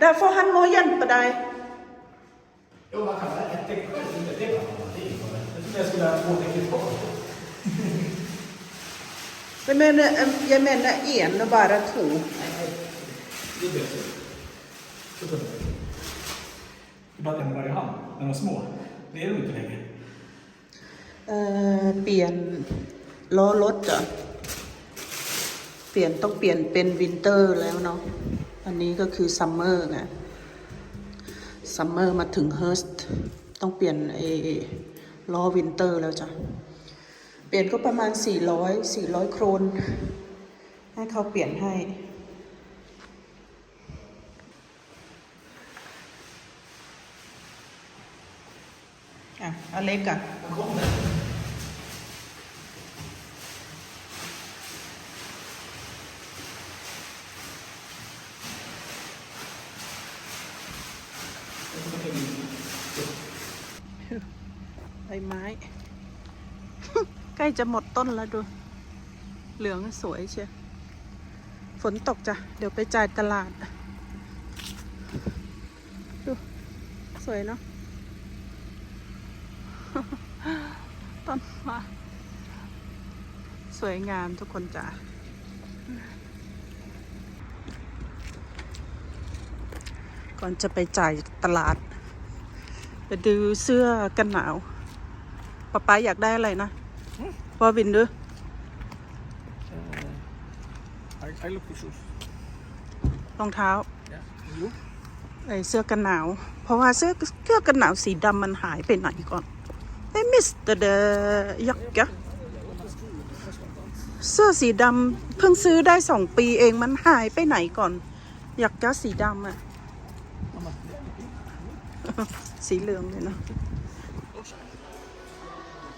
Därför han må hjälpa dig. Jo, man kan väl ett tecken, inte det kan man det är inte det. Jag trodde jag skulle ha två tecken kvar. Jag menar, jag menar en och bara två. Nej, nej. Det är bättre. Så tror jag. Det är bara att den var i hand, när de var små. Det är de inte längre. เอ่อเปลี่ยนล้อรถอะเปลี่ยนต้องเปลี่ยนเป็นวินเตอร์แล้วเนาะ อันนี้ก็คือซัมเมอร์ไงซัมเมอร์มาถึงเฮิร์สต้องเปลี่ยนไอ้ล้อวินเตอร์แล้วจ้ะ เปลี่ยนก็ประมาณ 400 400 โครน ให้เขาเปลี่ยนให้ อะอเล็กอะ Den kom där. Jag får ta in ใบไม้ ใกล้ จะหมดต้นแล้วดู เหลืองสวยเชียวฝนตกจ้ะ เดี๋ยวไปจ่ายตลาด ดู สวยเนาะต้นไม้สวยงามทุกคนจ้ะก่อนจะไปจ่ายตลาด ไปดูเสื้อกันหนาวป๊าป๊าอยากได้อะไรนะ ว่าวินดู I, I look for shoes. รองเท้า Yeah. You? ไอเสื้อกันหนาว เพราะว่าเสื้อเสื้อกันหนาวสีดำมันหายไปไหนก่อนไอ้มิสเตอร์เดยักกะเสื้อสีดำเพิ่งซื้อได้สองปีเองมันหายไปไหนก่อน อยากจะสีดำอะ Mamma. สีเหลืองเลยเนาะ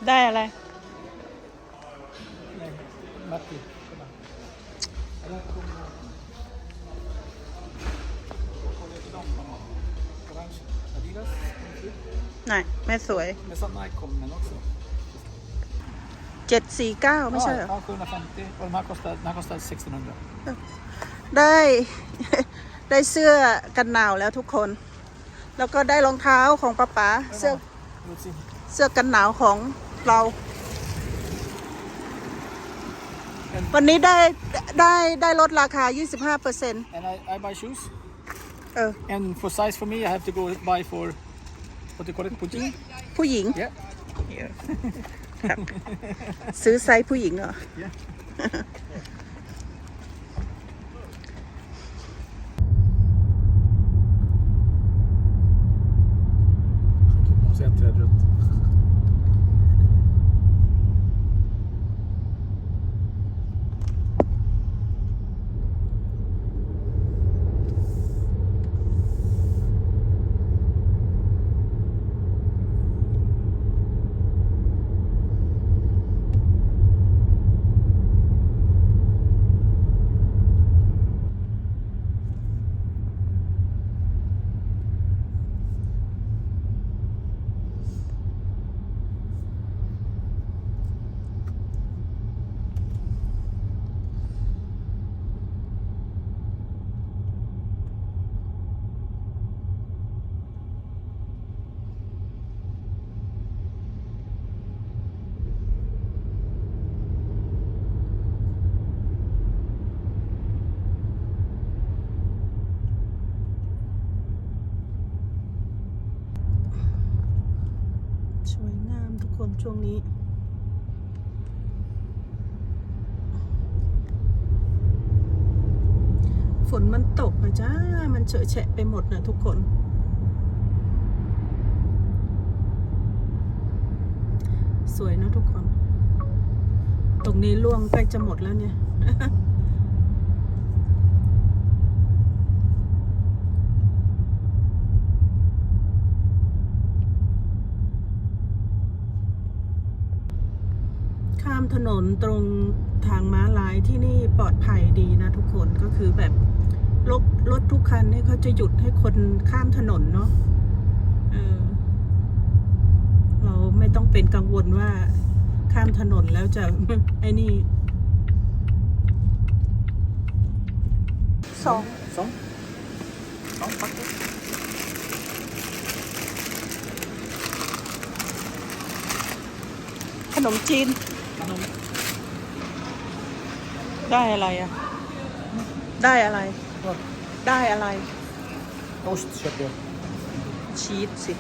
ได้อะไร แม่สวย Med sån Nike kommer den också. เจ็ดสี่เก้าไม่ใช่เหรอ Ja, 750. Och de här kostar, den här kostar 1600. ได้ ได้เสื้อกันหนาวแล้วทุกคน แล้วก็ได้รองเท้าของป๊าป๋าเสื้อ Lucy. เสื้อกันหนาวของเรา วันนี้ได้ได้ได้ลดราคา 25%เ And I, I buy shoes. ออ And for size for me, I have to go buy for what do you call it? Putin? ผู้หญิง Yeah. ครับ ซื้อไซส์ผู้หญิงเหรอ Yeah. 300 คนช่วงนี้ ฝนมันตกนะจ้า มันเฉอะแฉะไปหมดนะทุกคน สวยนะทุกคน ตรงนี้ล่วงใกล้จะหมดแล้วเนี่ยามถนนตรงทางม้าลายที่นี่ปลอดภัยดีนะทุกคนก็คือแบบรถรถทุกคันเนี่ยเขาจะหยุดให้คนข้ามถนนเนาะเออเราไม่ต้องเป็นกังวลว่าข้ามถนนแล้วจะไอ้นี่สอง Så. Ja, faktiskt. ขนมจีน Kanon. ได้อะไรอะ ได้อะไร Vad? ได้อะไร Ost köpte jag. ชีสสิ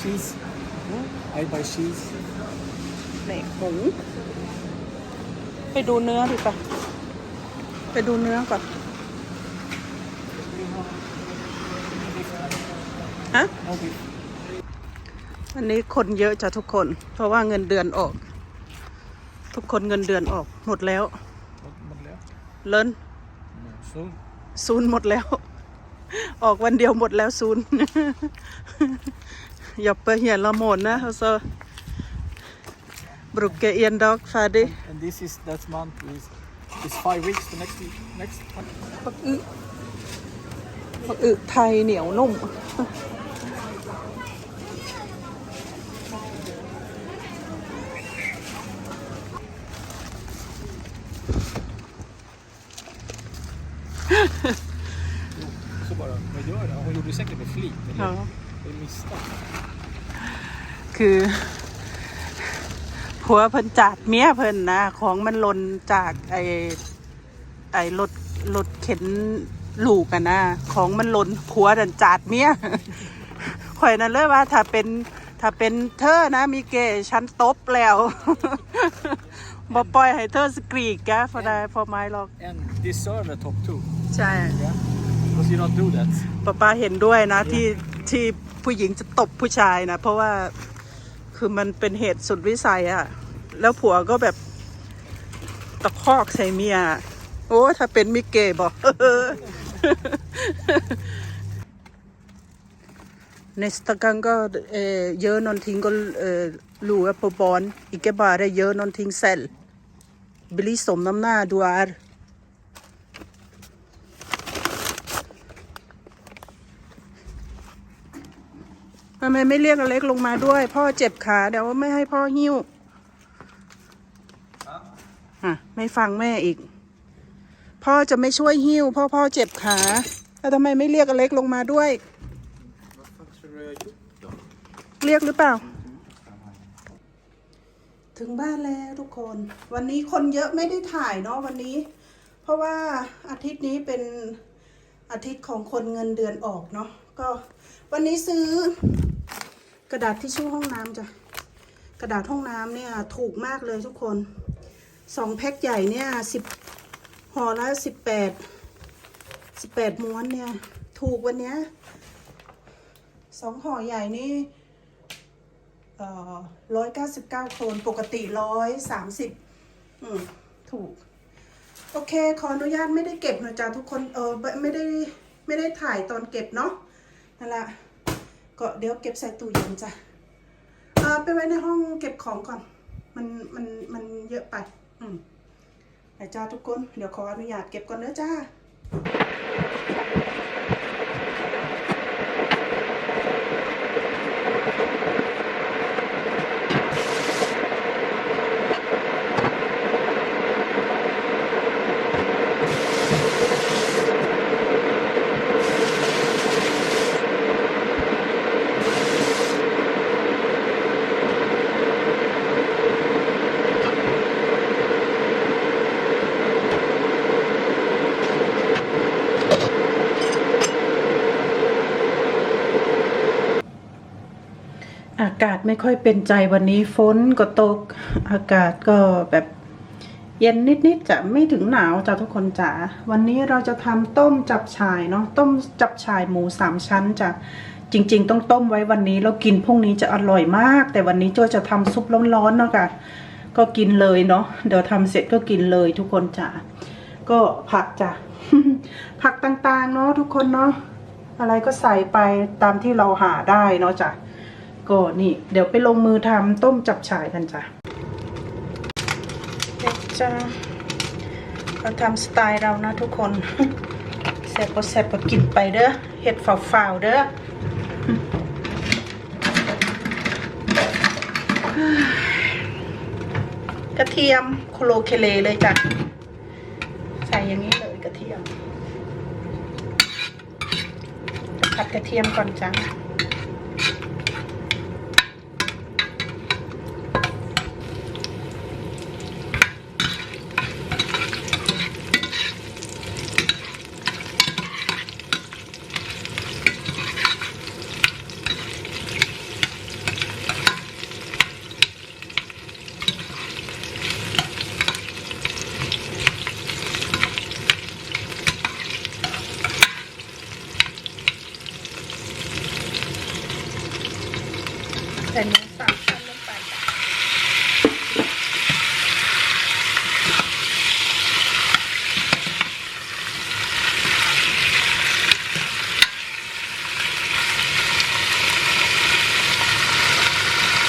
Cheese. I buy cheese. นี่หมูไปดูเนื้อดิปะไปดูเนื้อก่อน ฮะ No beef. วันนี้คนเยอะจ้ะทุกคน เพราะว่าเงินเดือนออก ทุกคนเงินเดือนออกหมดแล้ว Vad vad blev det? เลิน Så. ศูนย์หมดแล้ว ออกวันเดียวหมดแล้วศูนย์อย่าไปเหียนละหมดนะเขาเซบรุกเกเอียนดอกฟาดิ And this is that month is is five weeks. The next week, next month. ปักอึปักอึไทยเหนียวนุ่ม Så bara, vad gör det? Hon gjorde det säkert med flit. Eller? Ja. Det är misstag. คือผัวเพิ่นจาดเมียเพิ่นนะของมันหล่นจากไอ้ไอ้รถรถเข็นลูกกันนะของมันหล่นผัวดันจาดเมียข่อยนั่นเลยว่า ถ้าเป็นถ้าเป็นเธอนะ มีเกฉันตบแล้วบ่ปล่อยให้เธอสกรีกแกพอได้พอไม้หรอก And deserve a top two. ใช่ Yeah. Because you don't do that. ป้าป้าเห็นด้วยนะที่ ที่ผู้หญิงจะตบผู้ชายนะ เพราะว่าคือมันเป็นเหตุสุดวิสัยอะแล้วผัวก็แบบตะคอกใส่เมีย โอ้ถ้าเป็นมิกเก้บอกเนสตะกังก็เยอะนอนทิ้งก็ลูแอปบอลอีกแกบาร์ได้เยอะนอนทิ้งเซลบิลิสมน้ำหน้าดูอาร์ ทำไมไม่เรียกอเล็กลงมาด้วย พ่อเจ็บขาเดี๋ยวไม่ให้พ่อหิ้วอะไม่ฟังแม่อีก พ่อจะไม่ช่วยหิ้วพ่อพ่อเจ็บขาแล้วทำไมไม่เรียกอเล็กลงมาด้วย เรียกหรือเปล่า ถึงบ้านแล้วทุกคน วันนี้คนเยอะไม่ได้ถ่ายเนาะวันนี้ เพราะว่าอาทิตย์นี้เป็นอาทิตย์ของคนเงินเดือนออกเนาะก็วันนี้ซื้อ กระดาษทิชชู่ห้องน้ำจ้ะกระดาษห้องน้ำเนี่ยถูกมากเลยทุกคนสองแพ็คใหญ่เนี่ยสิบห่อละสิบแปดสิบแปดม้วนเนี่ยถูกวันเนี้ยสองห่อใหญ่นี่ร้อยเก้าสิบเก้าโครนปกติร้อยสามสิบอืมถูก โอเค ขออนุญาตไม่ได้เก็บนะจ๊ะทุกคนเออไม่ได้ไม่ได้ถ่ายตอนเก็บเนาะนั่นแหละ ก็เดี๋ยวเก็บใส่ตู้เย็นจ้ะเออไปไว้ในห้องเก็บของก่อน มันมันมันเยอะไป อืมไปจ้าทุกคน เดี๋ยวขออนุญาตเก็บก่อนเด้อจ้า อากาศไม่ค่อยเป็นใจวันนี้ฝนก็ตก อากาศก็แบบเย็นนิดๆจะไม่ถึงหนาวจ้ะทุกคนจ๋าวันนี้เราจะทำต้มจับฉ่ายเนาะต้มจับฉ่ายหมูสามชั้นจ้ะจริง ๆ ต้องต้มไว้วันนี้แล้วกินพรุ่งนี้จะอร่อยมาก แต่วันนี้โจ้จะทำซุปร้อนๆเนาะค่ะก็กินเลยเนาะเดี๋ยวทำเสร็จก็กินเลยทุกคนจ๋าก็ผักจ้ะผักต่างๆเนาะทุกคนเนาะอะไรก็ใส่ไปตามที่เราหาได้เนาะจ้ะ ก็นี่ เดี๋ยวไปลงมือทำต้มจับฉ่ายกันจ้ะเด็กจ้าเราทำสไตล์เรานะทุกคนแซ่บก็แซ่บก็กินไปเด้อเห็ดฝ่าวๆเด้อกระเทียมโคโลเคเลเลยจ้ะ ใส่อย่างนี้เลยกระเทียมผัดกระเทียมก่อนจ้ะใส่เนื้อสามชั้นลงไปจ้ะ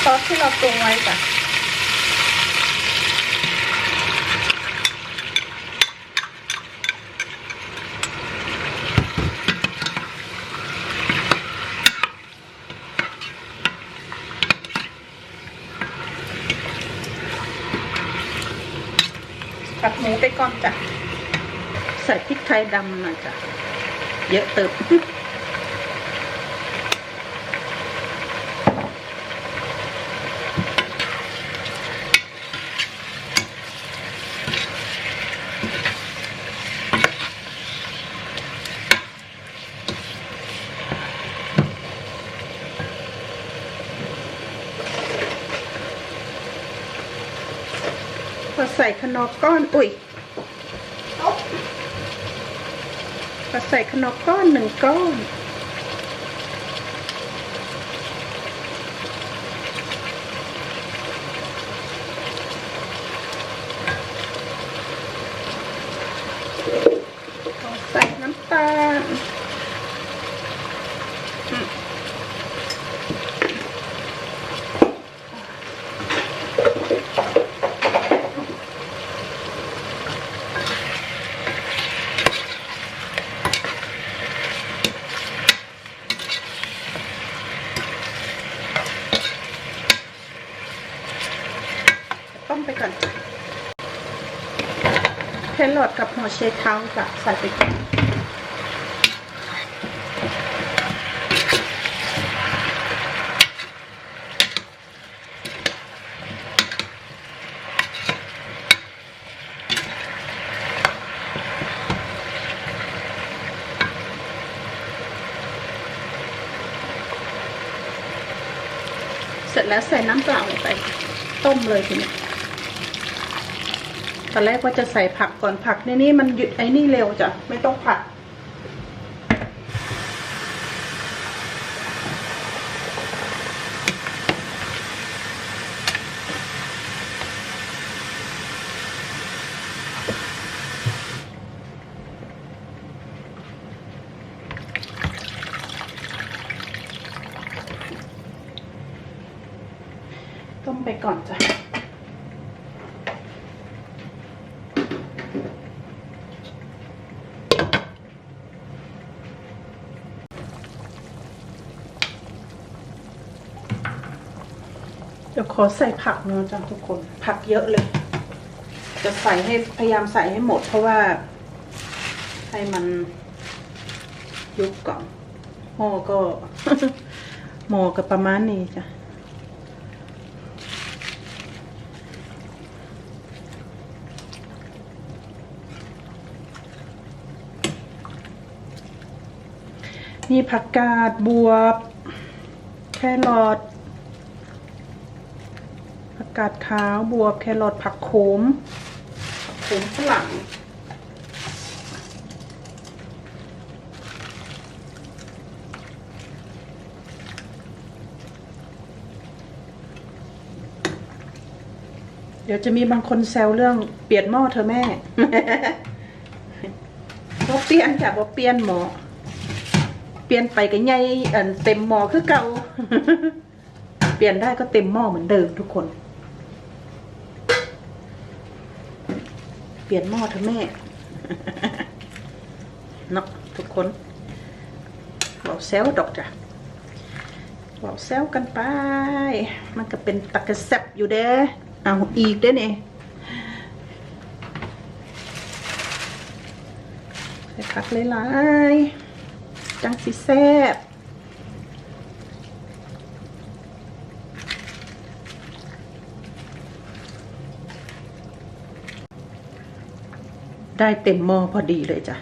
ซอส ที่เราปรุงไว้จ้ะผัดหมูไปก่อนจ้ะ ใส่พริกไทยดำหน่อยจ้ะ เยอะเติบ ใส่ขนมก้อน อุ้ยพอใส่ขนมก้อนหนึ่งก้อน พอใส่น้ำตาลอืม ต้ม ไปก่อนแครอทกับหัวเชเท้าจะใส่ไปก่อนเสร็จแล้วใส่น้ำเปล่าลงไป ต้มเลยทีนี้ ตอนแรกว่าจะใส่ผักก่อนผักในนี้มันหยุดไอ้นี่เร็วจ้ะไม่ต้องผัด ต้มไปก่อนจ้ะ ขอใส่ผักเนอะจ้ะทุกคน ผักเยอะเลย จะใส่ให้พยายามใส่ให้หมด เพราะว่า ให้มันยุบก่อนหม้อก็หม้อก็ประมาณนี้จ้ะมีผักกาดบวบ แครอท กาดขาวบวบแครอทผักโขมผักโขมฝรั่งเดี๋ยวจะมีบางคนแซวเรื่องเปลี่ยนหม้อเธอแม่บ่เปลี่ยนจ้ะบ่เปลี่ยนหม้อเปลี่ยนไปก็ใหญ่เอิ่นเต็มหม้อคือเก่า เปลี่ยนได้ก็เต็มหม้อเหมือนเดิมทุกคน เปลี่ยนหม้อเถอะแม่เนาะทุกคนเบอกแซวดอกจ้ะเบอกแซวกันไป มันก็เป็นตะกะแซบอยู่เด้เอาอีกเด้เนี่ยใส่ผักหลายๆจังสิแซ่บ ได้เต็มหม้อพอดีเลยจ้ะ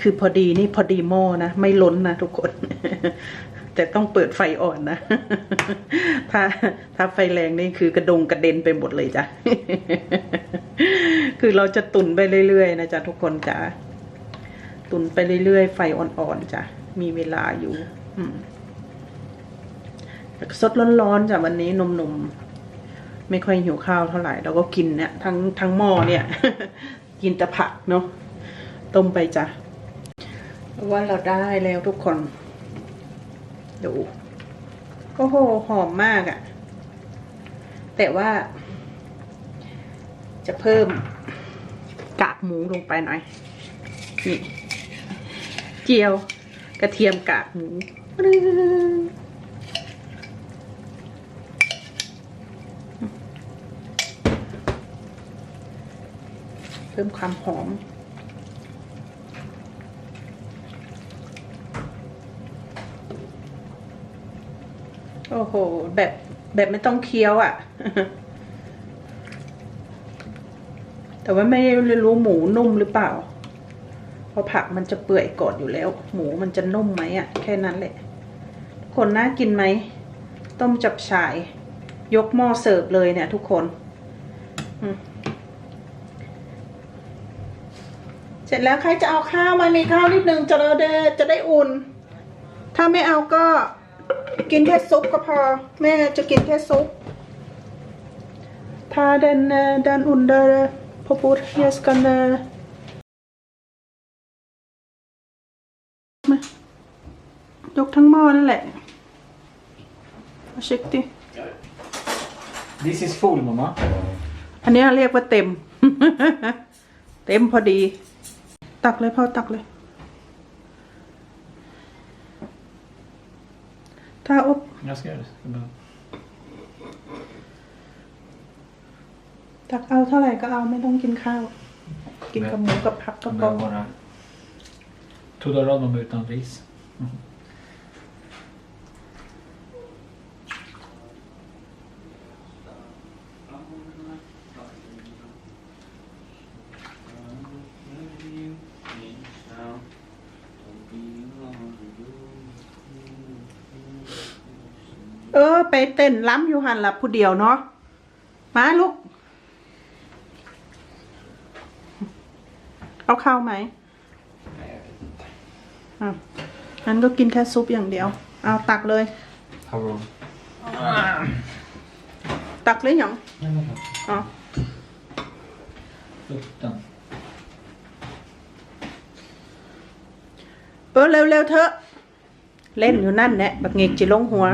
คือพอดีนี่พอดีหม้อนะ ไม่ล้นนะทุกคน แต่ต้องเปิดไฟอ่อนนะ ถ้าถ้าไฟแรงนี่คือกระดงกระเด็นไปหมดเลยจ้ะ คือเราจะตุนไปเรื่อยๆนะจ๊ะทุกคนจ้ะ ตุนไปเรื่อยๆ ไฟอ่อนๆจ้ะ มีเวลาอยู่สดร้อนๆจ้ะวันนี้นมๆไม่ค่อยหิวข้าวเท่าไหร่เราก็กินเนี่ยทั้งทั้งหม้อเนี่ย กินแต่ผักเนาะต้มไปจ้ะว่าเราได้แล้วทุกคน ดูโอ้โหหอมมากอะ่ะ แต่ว่า จะเพิ่มกากหมูลงไปหน่อย นี่ เจียวกระเทียมกากหมู พิ่มความหอม โอ้โห แบบแบบไม่ต้องเคี้ยวอะ่ะ แต่ว่าไม่รู้หมูนุ่มหรือเปล่า เพราะผักมันจะเปื่อยก่อนอยู่แล้ว หมูมันจะนุ่มไหมอะ่ะ แค่นั้นแหละ คนน่ากินไหม ต้มจับฉาย ยกหม้อเสิร์ฟเลยเนี่ยทุกคน อืม เสร็จแล้วใครจะเอาข้าวไหมามีข้าวนิดนึงจะได้จะได้อุ่น ถ้าไม่เอาก็กินแค่ซุปก็พอ แม่จะกินแค่ซุปถ้าเดนเดนอุ่นเดอพอพูดเยสกันเดมายกทั้งหม้อนั่นแหละเอาเช็คดิ This is full, mamma. อันเนี้ยเรียกว่าเต็ม เต็มพอดี ตักเลยพ่อตักเลยถ้าอบ Jag ska göra det. Jag bara- ตักเอาเท่าไหร่ก็เอาไม่ต้องกินข้าว กินกับหมูกับผักก็ Jag พอ behöver bara trodde rad dem utan ris. Mm. เออ ไป เต้นล้ำอยู่หันละผู้เดียวเนาะมาลูก เอาข้าวไหมอะงั้นก็กินแค่ซุปอย่างเดียว เอาตักเลย Hallå. ตักเลยหยัง Nej, vänta. อ๋อ Lukten. เออเร็วๆเถอะ เล่นอยู่นั่นแหละบักเงกจิลงหัว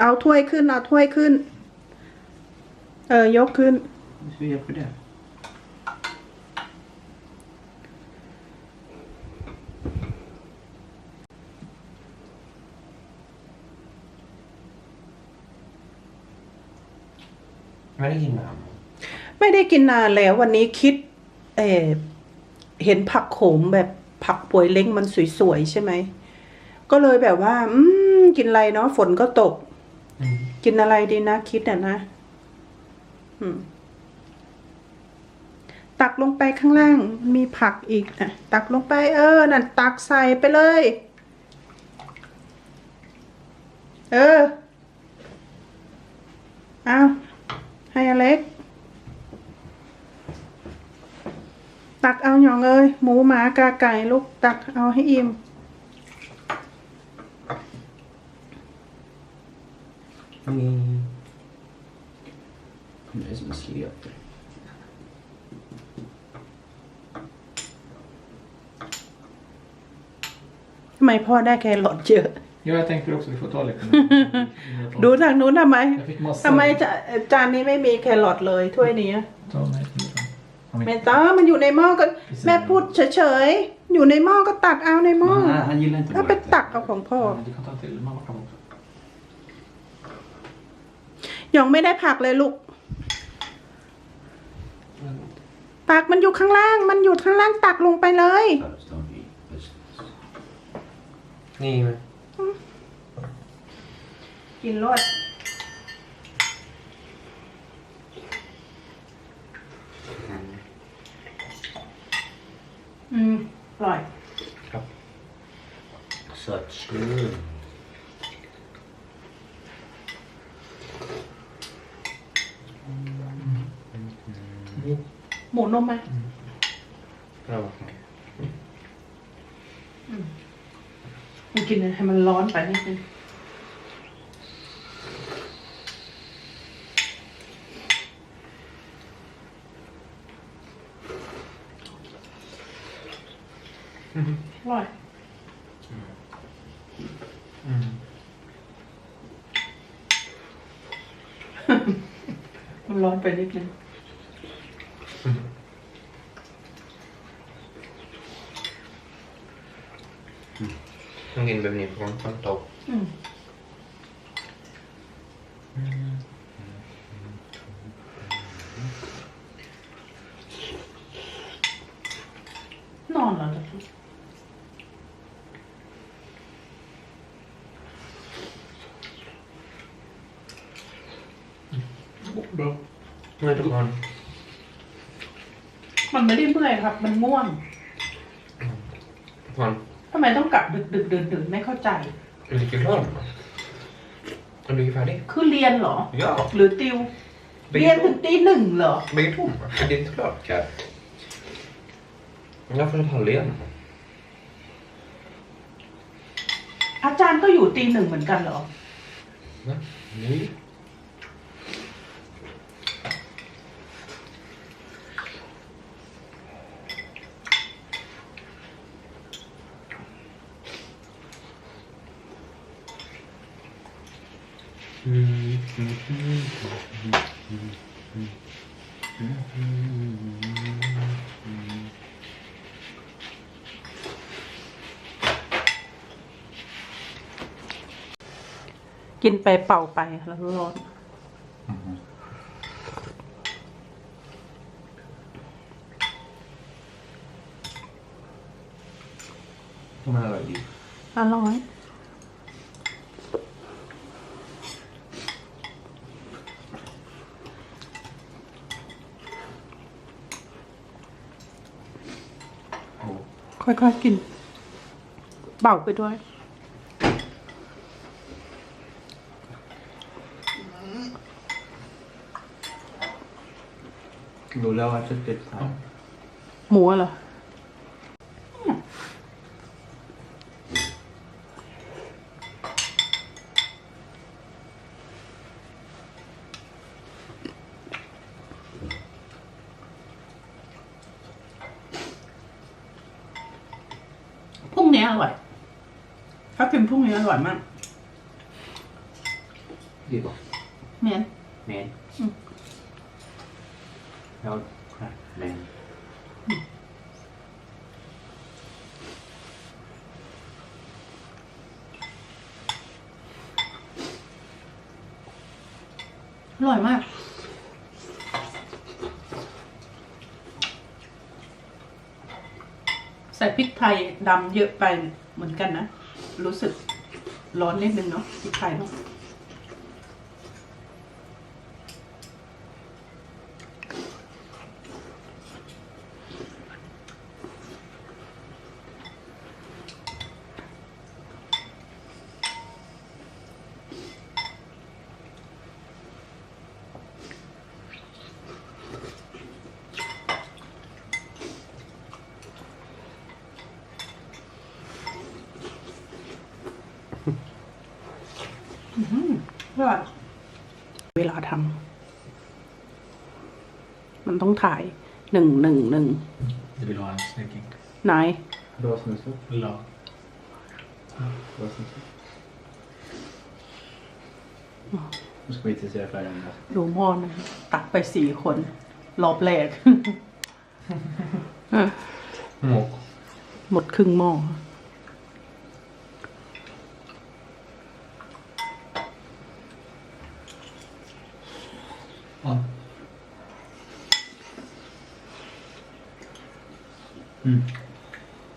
เอาถ้วยขึ้นเอาถ้วยขึ้น เออยกขึ้น Hur hjälper det? Vad är det innan? ไม่ได้กินนานแล้ววันนี้คิด เออเห็นผักโขมแบบผักป่วยเล้งมันสวยๆใช่ไหม ก็เลยแบบว่า อืม กินอะไรเนาะฝนก็ตก Mm. กินอะไรดีนะคิดอะนะตักลงไปข้างล่างมีผักอีกอะตักลงไปเออนั่นตักใส่ไปเลย เออเอาให้อเล็ก ตักเอาหยองเอ้ยหมูหมากาไก่ลูกตักเอาให้อิ่ม Mm. Det är som en slet. ทำไมพ่อได้แครอทเยอะ Ja, jag tänkte också. Du får ta lite. ดูทางนู้นทำไม Jag fick massa. ทำไมจะจานนี้ไม่มีแครอทเลยถ้วยนี้ Ta mig till den. Om ไม่ inte- ต้องมันอยู่ในหม้อก็แม่พูดเฉยๆ อยู่ในหม้อก็ตักเอาในหม้อ Men han, han gillar inte ถ้าไปตักเอาของพ่อ Men Du kan ta till. Mamma kan också. หยองไม่ได้ผักเลยลูก ตักมันอยู่ข้างล่าง มันอยู่ข้างล่างตักลงไปเลย Födelsedag i นี่ไหมกินรสอืมอร่อยครับสดชื่น หมูนมไหมเราอกไงมันกินให้มันร้อนไปนิดนึง อร่อย อืม มันร้อนไปนิดนึงต้องกินแบบนี้เพราะมันต้องตกอืมนอนแล้วเหรอ Bra. เมื่อทุกคนมันไม่ได้เมื่อยครับ มันง่วงทุกคนทำไมต้องกลับดึกดึกเดินเดินไม่เข้าใจ är du klar? Är du färdig? คือเรียนเหรอ Ja, หรือติว เรียน bägge ถึง två. ตีหนึ่งเหรอ Bägge två. Är det inte klart, Kat? Jag får ett halvlen. อาจารย์ก็อยู่ตีหนึ่งเหมือนกันเหรอ Va? Nej. Mm. กินไปเป่าไปแล้วร้อน De här är ju อร่อย ค่อยๆกิน เป่าไปด้วย Lola har suttit här. หมูเหรอ อร่อย ถ้ากินพรุ่งนี้อร่อยมาก Det är bra. แมน Men. Mm. Ja, men. อร่อยมาก ใส่ พริกไทยดำเยอะไปเหมือนกันนะ รู้สึกร้อนนิดนึงเนาะพริกไทยเนาะ อร่อยเวลาทำมันต้องถ่ายหนึ่งหนึ่งหนึ่ง Du vill ha en snygg ไหน Bra snusat. La. Bra snusat. Nu ska vi inte se färgen där. ดูหม้อนะตักไปสี่คน รอบแรก Mok. หมดครึ่งหม้อ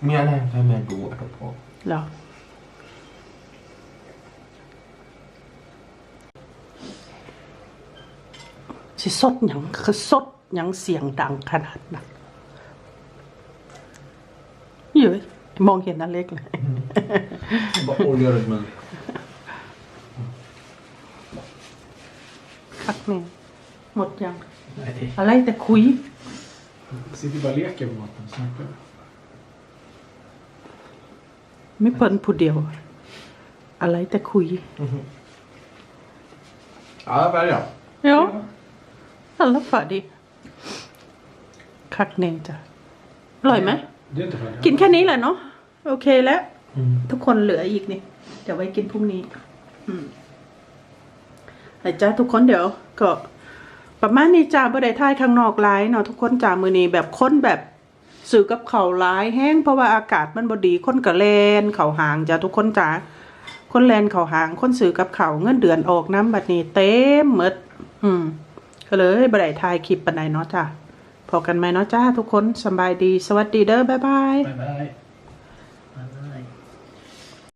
เมียอะไรทำไมดูอะทุกคนหรอสิสดอย่างคือสดอย่างเสียงดังขนาดนั้นเยอะมองเห็นนั่นเล็กเลยบอกโอเยอะเลยมันพักหนึ่งหมดยัง อะไรแต่คุย Sitter bara och leker med maten. Snackar. ไม่เปิ้นผู้เดียว อะไรแต่คุย Ja, jag väljer. เนาะ alla färdig คักเน่จ้ะ อร่อยไหม Det är inte färdigt. กินแค่นี้แหละเนาะ โอเคแล้วทุกคนเหลืออีกนี่ เดี๋ยวไว้กินพรุ่งนี้ อืมแต่จ้าทุกคนเดี๋ยวก็ ประมาณนี้จ้าบ่ได้ท่ายข้างนอกหลายเนาะทุกคนจ้ามือนี้แบบค้นแบบสื่อกับเขาวหลายแห้งเพราะว่าอากาศมันบดีคนก็แลนเขาหางจ้าทุกคนจ้าคนแลนเขาหางคนสื่อกับเขาเงินเดือนออกน้ำบัดนี้เต็มหมดอืมก็เลยบ่ได้ถ่ายคลิปปานใดเนาะจ้าพอกันไหมเนาะจ้าทุกคนสบายดีสวัสดีเด้อบ๊ายบาย